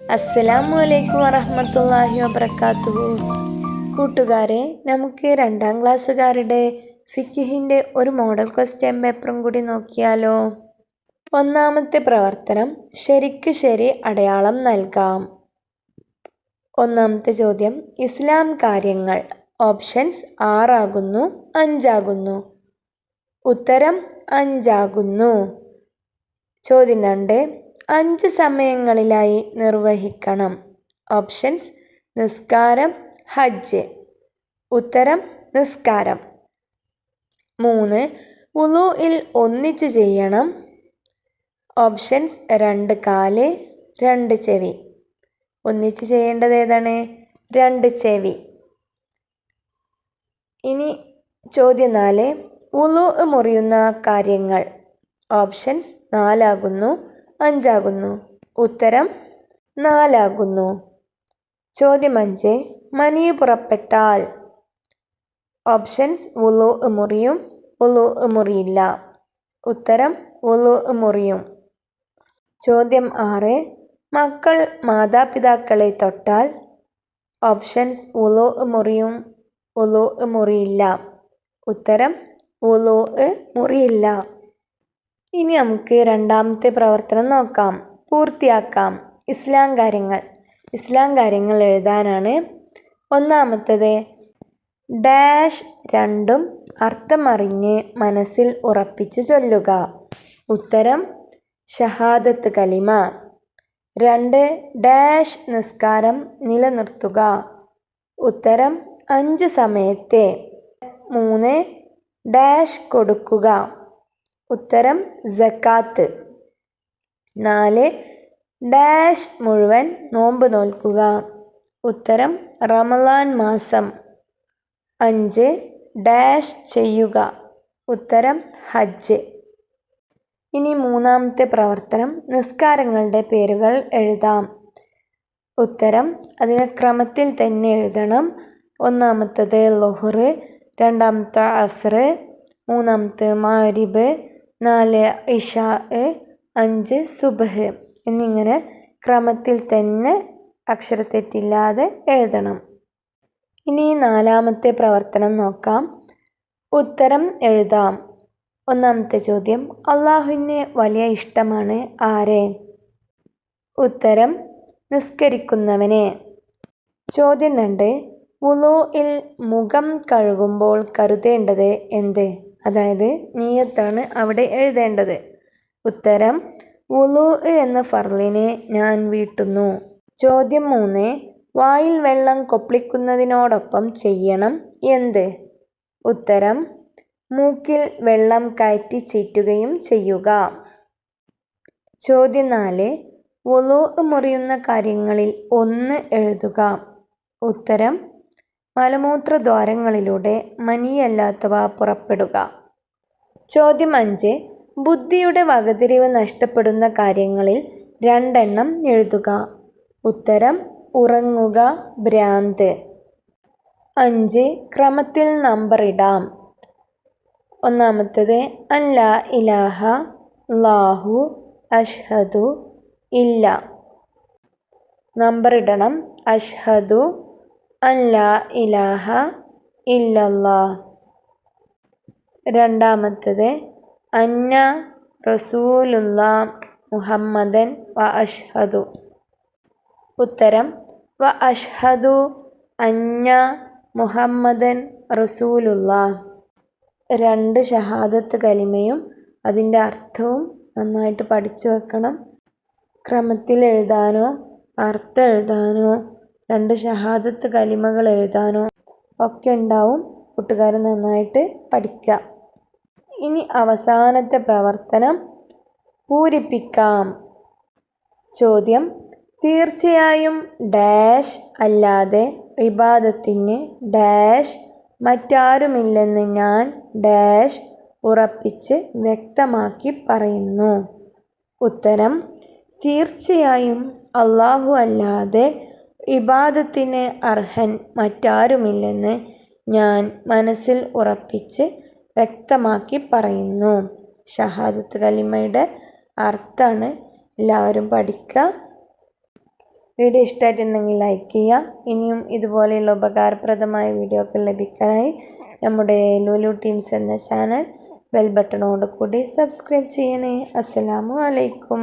അസ്സലാമു അലൈക്കും വറഹമത്തല്ലാഹി വബറകാതുഹു കൂട്ടുകാരെ നമുക്ക് രണ്ടാം ക്ലാസ്സുകാരുടെ ഫിക്കിഹിന്റെ ഒരു മോഡൽ ക്വസ്റ്റ്യൻ പേപ്പറും കൂടി നോക്കിയാലോ. ഒന്നാമത്തെ പ്രവർത്തനം ശരിക്ക് ശരി അടയാളം നൽകാം. ഒന്നാമത്തെ ചോദ്യം ഇസ്ലാം കാര്യങ്ങൾ ഓപ്ഷൻസ് ആറാകുന്നു അഞ്ചാകുന്നു. ഉത്തരം അഞ്ചാകുന്നു. ചോദ്യം രണ്ട് അഞ്ച് സമയങ്ങളിലായി നിർവഹിക്കണം. ഓപ്ഷൻസ് നിസ്കാരം ഹജ്ജ്. ഉത്തരം നിസ്കാരം. മൂന്ന് ഉലൂയിൽ ഒന്നിച്ച് ചെയ്യണം. ഓപ്ഷൻസ് രണ്ട് കാൽ രണ്ട് ചെവി. ഒന്നിച്ച് ചെയ്യേണ്ടത് ഏതാണ്? രണ്ട് ചെവി. ഇനി ചോദ്യം നാല് ഉലു മുറിയുന്ന കാര്യങ്ങൾ. ഓപ്ഷൻസ് നാലാകുന്നു. അഞ്ചാകുന്നു. ഉത്തരം നാലാകുന്നു. ചോദ്യം അഞ്ച്. മനി പുറപ്പെട്ടാൽ. ഓപ്ഷൻസ് ഉളു മുറിയും ഉളു മുറിയില്ല ഉത്തരം ഉളു മുറിയും ചോദ്യം ആറ്. മക്കൾ മാതാപിതാക്കളെ തൊട്ടാൽ ഓപ്ഷൻസ് ഉളു മുറിയും ഉളു മുറിയില്ല ഉത്തരം ഉളു മുറിയില്ല ഇനി നമുക്ക് രണ്ടാമത്തെ പ്രവർത്തനം നോക്കാം. പൂർത്തിയാക്കാം. ഇസ്ലാം കാര്യങ്ങൾ. ഇസ്ലാം കാര്യങ്ങൾ എഴുതാനാണ് ഒന്നാമത്തത്. ഡാഷ് രണ്ടും അർത്ഥമറിഞ്ഞ് മനസ്സിൽ ഉറപ്പിച്ചു ചൊല്ലുക. ഉത്തരം ഷഹാദത്ത് കലിമ. രണ്ട് ഡാഷ് നിസ്കാരം നിലനിർത്തുക. ഉത്തരം അഞ്ച് സമയത്തെ. മൂന്ന് ഡാഷ് കൊടുക്കുക. ഉത്തരം ജക്കാത്ത് നാല് ഡാഷ് മുഴുവൻ നോമ്പ് നോൽക്കുക. ഉത്തരം റമലാൻ മാസം. അഞ്ച് ഡാഷ് ചെയ്യുക. ഉത്തരം ഹജ്ജ്. ഇനി മൂന്നാമത്തെ പ്രവർത്തനം നിസ്കാരങ്ങളുടെ പേരുകൾ എഴുതാം. ഉത്തരം അതിന് ക്രമത്തിൽ തന്നെ എഴുതണം. ഒന്നാമത്തത് ലൊഹറ് രണ്ടാമത്തെ അസ്ർ മൂന്നാമത്തെ മാരിബ് നാല് ഇഷാ അഞ്ച് സുബഹ് എന്നിങ്ങനെ ക്രമത്തിൽ തന്നെ അക്ഷരത്തെറ്റില്ലാതെ എഴുതണം. ഇനി നാലാമത്തെ പ്രവർത്തനം നോക്കാം. ഉത്തരം എഴുതാം. ഒന്നാമത്തെ ചോദ്യം അള്ളാഹുവിന് വലിയ ഇഷ്ടമാണ് ആരെ? ഉത്തരം നിസ്കരിക്കുന്നവനെ. ചോദ്യം രണ്ട് ഉലോയിൽ മുഖം കഴുകുമ്പോൾ കരുതേണ്ടത് എന്ത്? അതായത് നീയത്താണ് അവിടെ എഴുതേണ്ടത്. ഉത്തരം വുളു എന്ന ഫർലിനെ ഞാൻ വീട്ടുന്നു. ചോദ്യം മൂന്ന് വായിൽ വെള്ളം കൊപ്പിളിക്കുന്നതിനോടൊപ്പം ചെയ്യണം എന്ത്? ഉത്തരം മൂക്കിൽ വെള്ളം കയറ്റി ചീറ്റുകയും ചെയ്യുക. ചോദ്യം നാല് വുളു മുറിയുന്ന കാര്യങ്ങളിൽ ഒന്ന് എഴുതുക. ഉത്തരം മലമൂത്രദ്വാരങ്ങളിലൂടെ മനിയല്ലാത്തവ പുറപ്പെടുക. ചോദ്യം അഞ്ച്. ബുദ്ധിയുടെ വകതിരിവ് നഷ്ടപ്പെടുന്ന കാര്യങ്ങളിൽ രണ്ടെണ്ണം എഴുതുക. ഉത്തരം ഉറങ്ങുക ഭ്രാന്ത്. അഞ്ച് ക്രമത്തിൽ നമ്പർ ഇടാം. ഒന്നാമത്തത് അല്ല ഇലാഹ ലാഹു അഷ്ഹദു ഇല്ല. നമ്പർ ഇടണം. അഷ്ഹദു അല്ലാ ഇലാഹ ഇല്ലല്ലാ രണ്ടാമത്തത് അന്ന റസൂലുള്ള മുഹമ്മദൻ വ അഷ്ഹദു. ഉത്തരം വ അഷ്ഹദു അന്ന മുഹമ്മദൻ റസൂലുള്ള രണ്ട് ഷഹാദത്ത് കലിമയും അതിന്റെ അർത്ഥവും നന്നായിട്ട് പഠിച്ചു വെക്കണം. ക്രമത്തിൽ എഴുതാനോ അർത്ഥം എഴുതാനോ രണ്ട് ഷഹാദത്ത് കലിമകൾ എഴുതാനോ ഒക്കെ ഉണ്ടാവും. കൂട്ടുകാർ നന്നായിട്ട് പഠിക്കുക. ഇനി അവസാനത്തെ പ്രവർത്തനം പൂരിപ്പിക്കാം. ചോദ്യം തീർച്ചയായും ഡാഷ് അല്ലാതെ വിവാദത്തിന് ഡാഷ് മറ്റാരുമില്ലെന്ന് ഞാൻ ഡാഷ് ഉറപ്പിച്ച് വ്യക്തമാക്കി പറയുന്നു. ഉത്തരം തീർച്ചയായും അള്ളാഹു അല്ലാതെ ഇബാദത്തിന് അർഹൻ മറ്റാരുമില്ലെന്ന് ഞാൻ മനസ്സിൽ ഉറപ്പിച്ച് വ്യക്തമാക്കി പറയുന്നു. ഷഹാദത്ത് കലിമയുടെ അർത്ഥമാണ് എല്ലാവരും പഠിക്കുക. വീഡിയോ ഇഷ്ടമായിട്ടുണ്ടെങ്കിൽ ലൈക്ക് ചെയ്യുക. ഇനിയും ഇതുപോലെയുള്ള ഉപകാരപ്രദമായ വീഡിയോകൾ ലഭിക്കാനായി നമ്മുടെ ലുലു ടീംസ് എന്ന ചാനൽ ബെൽ ബട്ടണോട് കൂടി സബ്സ്ക്രൈബ് ചെയ്യണേ. അസ്സലാമു അലൈക്കും.